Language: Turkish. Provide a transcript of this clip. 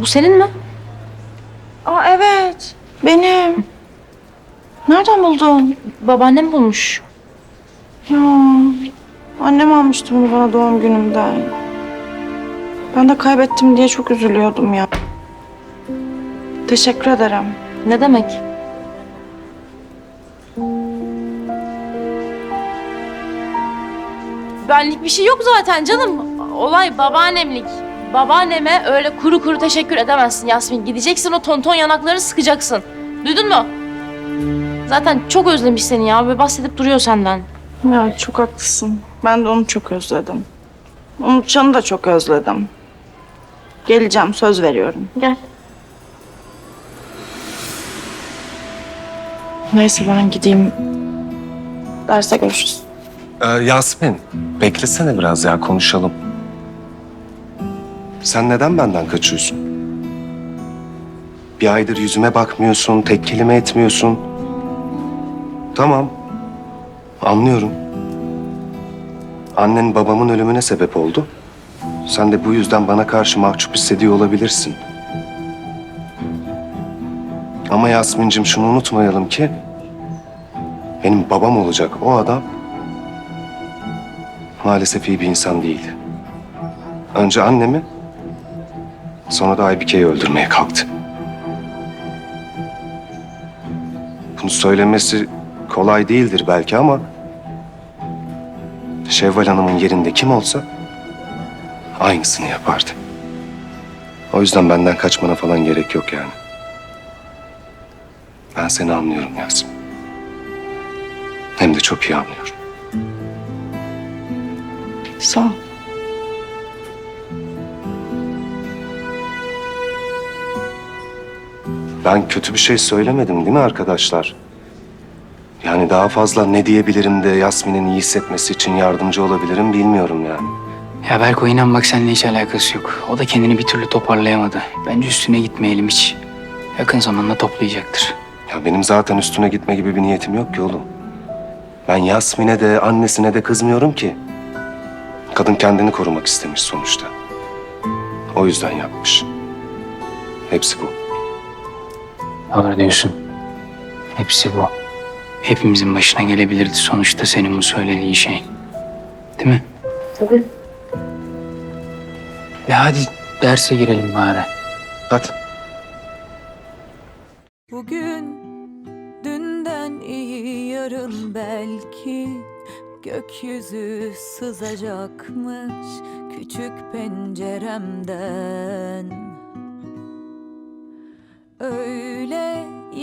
Bu senin mi? Aa evet. Benim. Nereden buldun? Babaannem bulmuş. Ya annem almıştı bunu bana doğum günümde. Ben de kaybettim diye çok üzülüyordum ya. Teşekkür ederim. Ne demek? Benlik bir şey yok zaten canım. Olay babaannemlik. Babaanneme öyle kuru kuru teşekkür edemezsin Yasmin. Gideceksin o tonton yanakları sıkacaksın. Duydun mu? Zaten çok özlemiş seni ya ve bahsedip duruyor senden. Ya çok haklısın. Ben de onu çok özledim. Umutcan'ı da çok özledim. Geleceğim söz veriyorum. Gel. Neyse ben gideyim. Derse görüşürüz. Ee, Yasmin, beklesene biraz ya konuşalım. Sen neden benden kaçıyorsun? Bir aydır yüzüme bakmıyorsun, tek kelime etmiyorsun. Tamam, anlıyorum. Annen babamın ölümüne sebep oldu. Sen de bu yüzden bana karşı mahcup hissediyor olabilirsin. Ama Yasmin'cim şunu unutmayalım ki... ...benim babam olacak o adam maalesef iyi bir insan değildi. Önce annemi, sonra da Aybike'yi öldürmeye kalktı. Bunu söylemesi kolay değildir belki ama... Şevval Hanım'ın yerinde kim olsa aynısını yapardı. O yüzden benden kaçmana falan gerek yok yani. Ben seni anlıyorum Yasemin. Hem de çok iyi anlıyorum. Sağ ol. Ben kötü bir şey söylemedim değil mi arkadaşlar? Yani daha fazla ne diyebilirim de Yasmin'in iyi hissetmesi için yardımcı olabilirim bilmiyorum yani. Ya Berko inan bak seninle hiç alakası yok. O da kendini bir türlü toparlayamadı. Bence üstüne gitmeyelim hiç. Yakın zamanda toplayacaktır. Ya benim zaten üstüne gitme gibi bir niyetim yok ki oğlum. Ben Yasmin'e de annesine de kızmıyorum ki. Kadın kendini korumak istemiş sonuçta. O yüzden yapmış. Hepsi bu. Doğru diyorsun. Hepsi bu. Hepimizin başına gelebilirdi sonuçta senin bu söylediğin şey. Değil mi? Tabii. Ya hadi derse girelim bari. Hadi. Bugün dünden iyi yarın belki gökyüzü sızacakmış küçük penceremden.